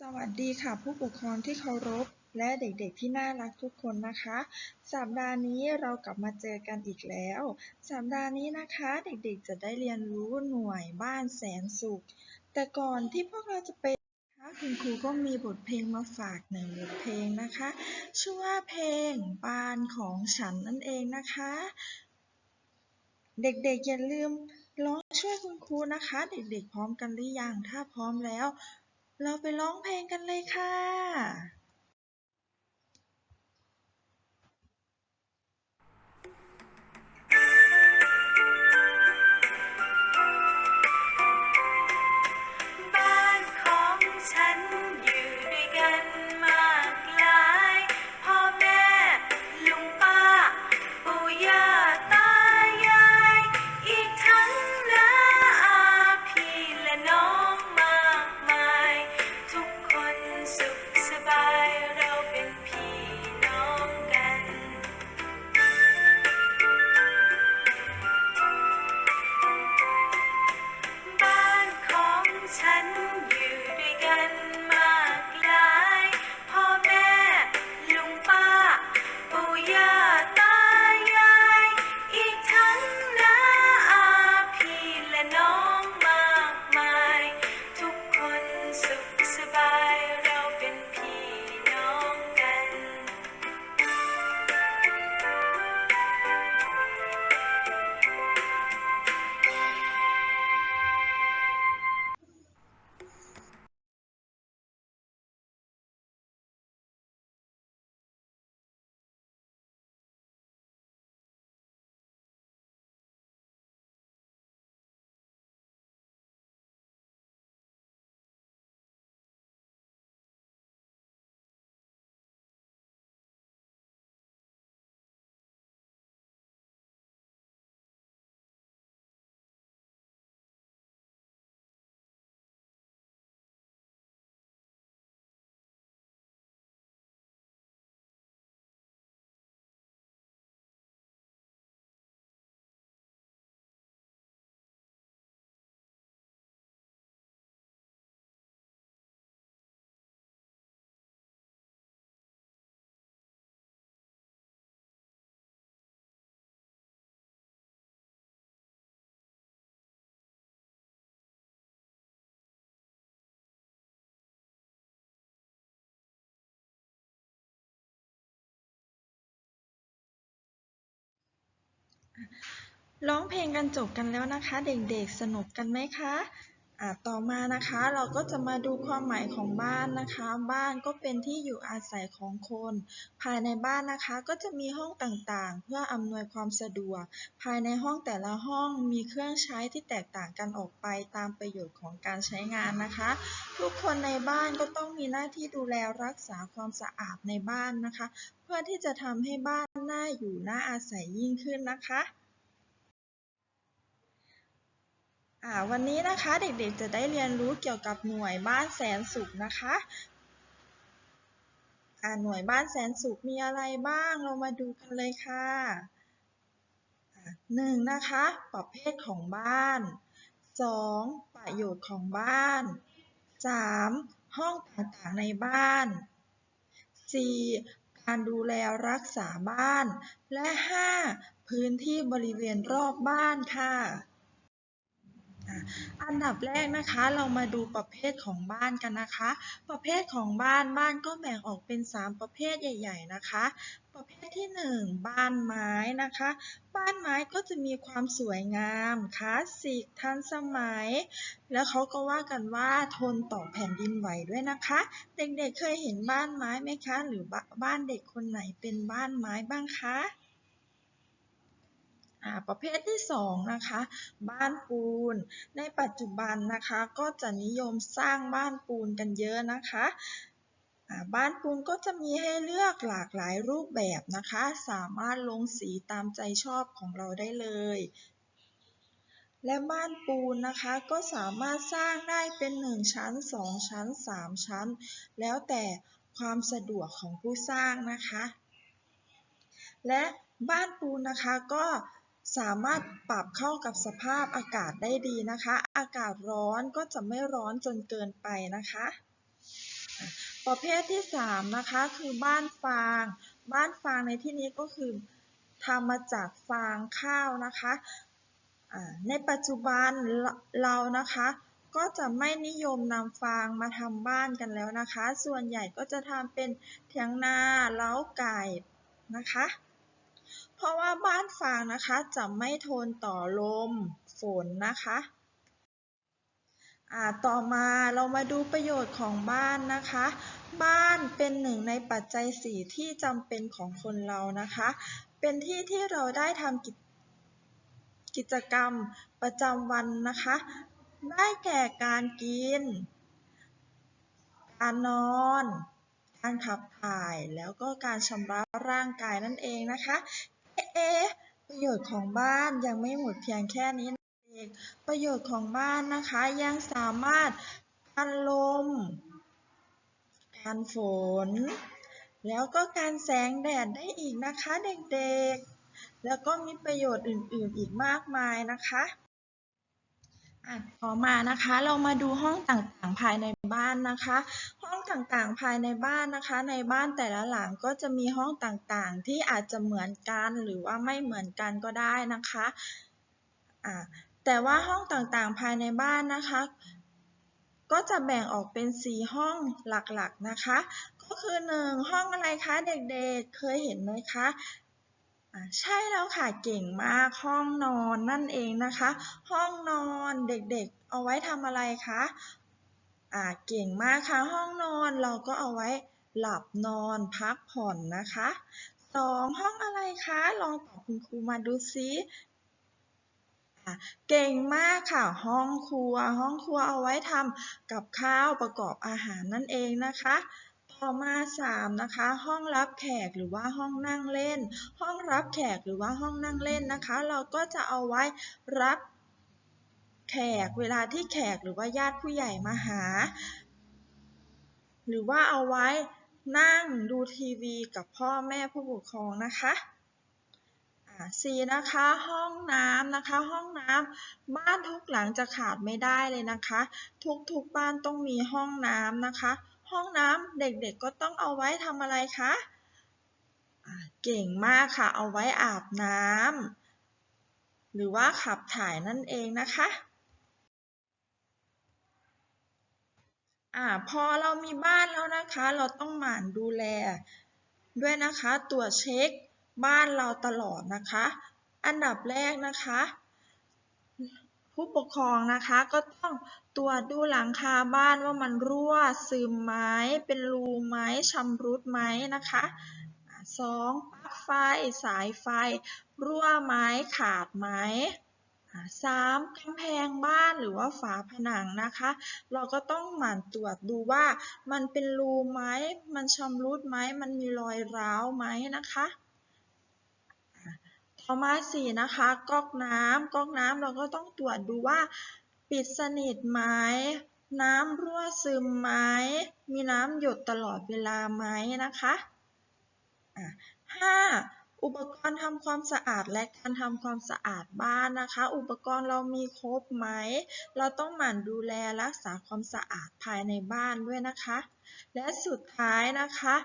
สวัสดีค่ะ ผู้ปกครองที่เคารพและเด็กๆที่น่ารักทุกคนนะคะ สัปดาห์นี้เรากลับมาเจอกันอีกแล้ว สัปดาห์นี้นะคะเด็กๆจะได้เรียนรู้หน่วยบ้านแสนสุข แต่ก่อนที่พวกเราจะไปนะคะคุณครูก็มีบทเพลงมาฝากหนึ่งบทเพลงนะคะ ชื่อว่าเพลงบ้านของฉันนั่นเองนะคะ เด็กๆอย่าลืมร้องช่วยคุณครูนะคะ เด็กๆพร้อมกันหรือยังถ้าพร้อมแล้ว เราไปร้องเพลงกันเลยค่ะ ร้องเพลงกันจบกันแล้วนะคะ เด็กๆสนุกกันไหมคะะต่อมานะคะเราก็จะมาดูความหมายของบ้านนะคะ บ้านก็เป็นที่อยู่อาศัยของคน ภายในบ้านนะคะก็จะมีห้องต่างๆ เพื่ออำนวยความสะดวก ภายในห้องแต่ละห้องมีเครื่องใช้ที่แตกต่างกันออกไปตามประโยชน์ของการใช้งานนะคะ ทุกคนในบ้านก็ต้องมีหน้าที่ดูแลรักษาความสะอาดในบ้านนะคะ เพื่อที่จะทำให้บ้านน่าอยู่น่าอาศัยยิ่งขึ้นนะคะ อ่า วันนี้นะคะเด็กๆจะได้เรียนรู้เกี่ยวกับหน่วยบ้านแสนสุขนะคะอ่าหน่วยบ้านแสนสุขมีอะไรบ้างเรามาดูกันเลยค่ะหนึ่งนะคะ ประเภทของบ้านสองประโยชน์ของบ้านสามห้องต่างๆในบ้านสี่การดูแลรักษาบ้าน และห้าพื้นที่บริเวณรอบบ้านค่ะ อันดับแรกนะคะเรามาดูประเภทของบ้านกันนะคะ ประเภทของบ้านบ้านก็แบ่งออกเป็น 3 ประเภทใหญ่ ๆนะคะ ประเภทที่ 1 บ้านไม้นะคะ บ้านไม้ก็จะมีความสวยงามคลาสสิกทันสมัย แล้วเขาก็ว่ากันว่าทนต่อแผ่นดินไหวด้วยนะคะ เด็กๆเคยเห็นบ้านไม้ไหมคะ หรือบ้าบ้านเด็กคนไหนเป็นบ้านไม้บ้างคะ ประเภทที่สองนะคะบ้านปูน ในปัจจุบันนะคะก็จะนิยมสร้างบ้านปูนกันเยอะนะคะบ้านปูนก็จะมีให้เลือกหลากหลายรูปแบบนะคะ สามารถลงสีตามใจชอบของเราได้เลย และบ้านปูนนะคะก็สามารถสร้างได้เป็น 1 ชั้น 2 ชั้น 3 ชั้น แล้วแต่ความสะดวกของผู้สร้างนะคะ และบ้านปูนนะคะก็ สามารถปรับเข้ากับสภาพอากาศได้ดีนะคะ อากาศร้อนก็จะไม่ร้อนจนเกินไปนะคะ ประเภทที่สามนะคะ คือบ้านฟาง บ้านฟางในที่นี้ก็คือทำมาจากฟางข้าวนะคะในปัจจุบันเรานะคะ ก็จะไม่นิยมนำฟางมาทำบ้านกันแล้วนะคะ ส่วนใหญ่ก็จะทำเป็นเถียงนาเล้าไก่นะคะ เพราะว่าบ้านฟางนะคะจะไม่ทนต่อลมฝนนะคะอ่าต่อมาเรามาดูประโยชน์ของบ้านนะคะ บ้านเป็นหนึ่งในปัจจัยสี่ที่จำเป็นของคนเรานะคะ เป็นที่ที่เราได้ทำกิจกิจกรรมประจำวันนะคะ ได้แก่การกิน การนอน การขับถ่าย แล้วก็การชำระร่างกายนั่นเองนะคะ เอ๊ะประโยชน์ของบ้านยังไม่หมดเพียงแค่นี้นะเองประโยชน์ของบ้านนะคะยังสามารถกันลมกันฝน แล้วก็การแสงแดดได้อีกนะคะเด็กๆ แล้วก็มีประโยชน์อื่นๆอีกมากมายนะคะ ต่อมานะคะเรามาดูห้องต่างๆภายในบ้านนะคะ ห้องต่างๆภายในบ้านนะคะ ในบ้านแต่ละหลังก็จะมีห้องต่างๆ ที่อาจจะเหมือนกันหรือว่าไม่เหมือนกันก็ได้นะคะะแต่ว่าห้องต่างๆภายในบ้านนะคะ ก็จะแบ่งออกเป็น 4 ห้องหลักๆนะคะ ก็คือ 1 ห้องอะไรคะเด็กๆเคยเห็นไหมคะ ใช่แล้วค่ะเก่งมากห้องนอนนั่นเองนะคะ ห้องนอนเด็กๆ เอาไว้ทำอะไรคะอ่าเก่งมากค่ะห้องนอนเราก็เอาไว้หลับนอนพักผ่อนนะคะสองห้องอะไรคะลองตอบคุณครูมาดูซิเก่งมากค่ะ ห้องครัว ห้องครัวเอาไว้ทำกับข้าวประกอบอาหารนั่นเองนะคะ ต่อมาสามนะคะ ห้องรับแขกหรือว่าห้องนั่งเล่น ห้องรับแขกหรือว่าห้องนั่งเล่นนะคะ เราก็จะเอาไว้รับแขกเวลาที่แขกหรือว่าญาติผู้ใหญ่มาหา หรือว่าเอาไว้นั่งดูทีวีกับพ่อแม่ผู้ปกครองนะคะสี่นะคะห้องน้ำนะคะ ห้องน้ำบ้านทุกหลังจะขาดไม่ได้เลยนะคะ ทุกๆบ้านต้องมีห้องน้ำนะคะ ห้องน้ำเด็กๆก็ต้องเอาไว้ทำอะไรคะเก่งมากค่ะ เอาไว้อาบน้ำหรือว่าขับถ่ายนั่นเองนะคะอ่าพอเรามีบ้านแล้วนะคะ เราต้องหมั่นดูแล ด้วยนะคะตรวจเช็คบ้านเราตลอดนะคะ อันดับแรกนะคะ ผู้ปกครองนะคะก็ต้องตรวจดูหลังคาบ้านว่ามันรั่วซึมไหมเป็นรูไหมชำรุดไหมนะคะอ่าสองปลั๊กไฟสายไฟ รั่วไหมขาดไหมอ่าสามกำแพงบ้านหรือว่าฝาผนังนะคะ เราก็ต้องหมั่นตรวจดูว่ามันเป็นรูไหมมันชำรุดไหมมันมีรอยร้าวไหมนะคะ ต่อมาสี่นะคะก๊อกน้ำก๊อกน้ำเราก็ต้องตรวจดูว่า ปิดสนิทไหมน้ำรั่วซึมไหมมีน้ำหยดตลอดเวลาไหมนะคะห้าอุปกรณ์ทำความสะอาดและการทำความสะอาดบ้านนะคะ อุปกรณ์เรามีครบไหม เราต้องหมั่นดูแลรักษาความสะอาดภายในบ้านด้วยนะคะ และสุดท้ายนะคะ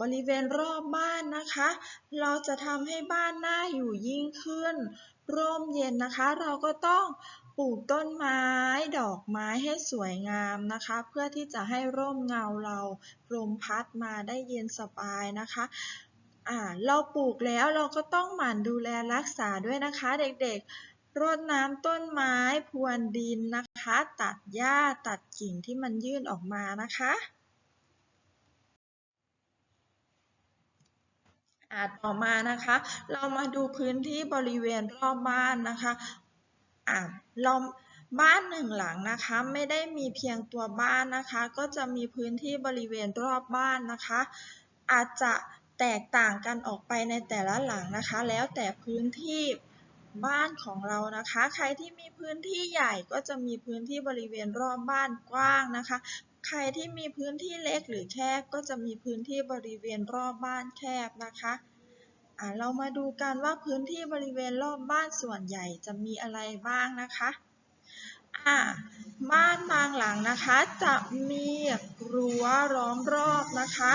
บริเวณรอบบ้านนะคะ เราจะทำให้บ้านน่าอยู่ยิ่งขึ้น ร่มเย็นนะคะ เราก็ต้องปลูกต้นไม้ดอกไม้ให้สวยงามนะคะ เพื่อที่จะให้ร่มเงาเราลมพัดมาได้เย็นสบายนะคะอ่าเราปลูกแล้วเราก็ต้องหมั่นดูแลรักษาด้วยนะคะ เด็กๆ รดน้ำต้นไม้พรวนดินนะคะ ตัดหญ้าตัดกิ่งที่มันยื่นออกมานะคะ อ่าต่อมานะคะ เรามาดูพื้นที่บริเวณรอบบ้านนะคะอ่าเราบ้านหนึ่งหลังนะคะไม่ได้มีเพียงตัวบ้านนะคะ ก็จะมีพื้นที่บริเวณรอบบ้านนะคะ อาจจะแตกต่างกันออกไปในแต่ละหลังนะคะ แล้วแต่พื้นที่บ้านของเรานะคะ ใครที่มีพื้นที่ใหญ่ก็จะมีพื้นที่บริเวณรอบบ้านกว้างนะคะ ใครที่มีพื้นที่เล็กหรือแคบก็จะมีพื้นที่บริเวณรอบบ้านแคบนะคะอ่าเรามาดูกันว่าพื้นที่บริเวณรอบบ้านส่วนใหญ่จะมีอะไรบ้างนะคะอ่าบ้านบางหลังนะคะจะมีรั้วล้อมรอบนะคะ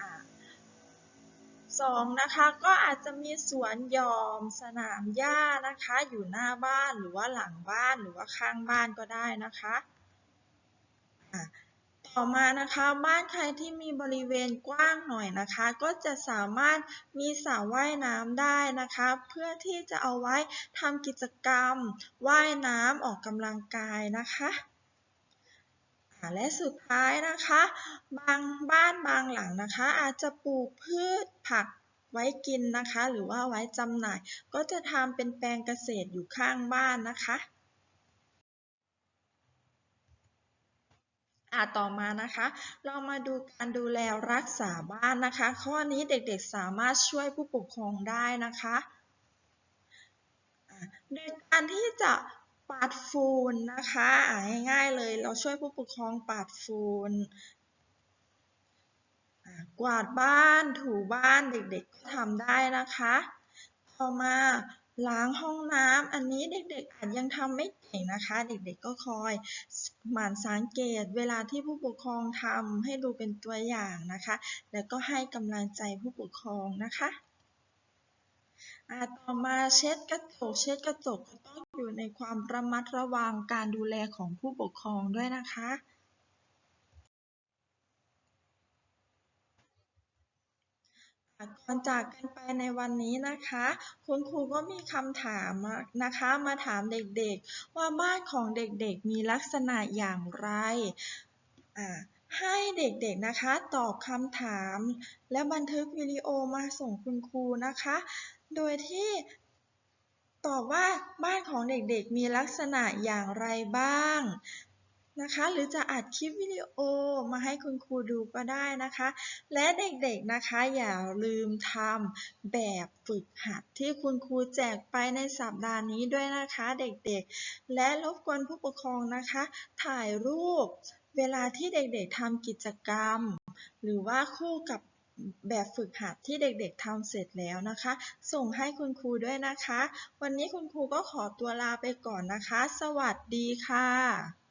อ่าสองนะคะก็อาจจะมีสวนหย่อมสนามหญ้านะคะ อยู่หน้าบ้านหรือว่าหลังบ้านหรือว่าข้างบ้านก็ได้นะคะ ต่อมานะคะบ้านใครที่มีบริเวณกว้างหน่อยนะคะ ก็จะสามารถมีสระว่ายน้ำได้นะคะ เพื่อที่จะเอาไว้ทำกิจกรรมว่ายน้ำออกกำลังกายนะคะและสุดท้ายนะคะ บางบ้านบางหลังนะคะ อาจจะปลูกพืชผักไว้กินนะคะ หรือว่าไว้จำหน่าย ก็จะทำเป็นแปลงเกษตรอยู่ข้างบ้านนะคะ อะต่อมานะคะ เรามาดูการดูแลรักษาบ้านนะคะ ข้อนี้เด็กๆสามารถช่วยผู้ปกครองได้นะคะโดยการที่จะปัดฝุ่นนะคะง่ายๆเลยเราช่วยผู้ปกครองปัดฝุ่นกวาดบ้านถูบ้านเด็กๆก็ทำได้นะคะ ต่อมา ล้างห้องน้ำอันนี้เด็กๆอาจยังทำไม่เก่งนะคะ เด็กๆก็คอยหมั่นสังเกต เวลาที่ผู้ปกครองทำให้ดูเป็นตัวอย่างนะคะ แล้วก็ให้กำลังใจผู้ปกครองนะคะอ่าต่อมาเช็ดกระจกเช็ดกระจกก็ต้องอยู่ในความระมัดระวังการดูแลของผู้ปกครองด้วยนะคะ ก่อนจากกันไปในวันนี้นะคะ คุณครูก็มีคำถามนะคะมาถามเด็กๆ ว่าบ้านของเด็กๆมีลักษณะอย่างไร ให้เด็กๆนะคะตอบคำถาม และบันทึกวิดีโอมาส่งคุณครูนะคะ โดยที่ตอบว่าบ้านของเด็กๆมีลักษณะอย่างไรบ้าง นะคะ หรือจะอัดคลิปวิดีโอมาให้คุณครูดูก็ได้นะคะ และเด็กๆนะคะอย่าลืมทำแบบฝึกหัดที่คุณครูแจกไปในสัปดาห์นี้ด้วยนะคะเด็กๆ และรบกวนผู้ปกครองนะคะ ถ่ายรูปเวลาที่เด็กๆทำกิจกรรม หรือว่าคู่กับแบบฝึกหัดที่เด็กๆทำเสร็จแล้วนะคะ ส่งให้คุณครูด้วยนะคะ วันนี้คุณครูก็ขอตัวลาไปก่อนนะคะ สวัสดีค่ะ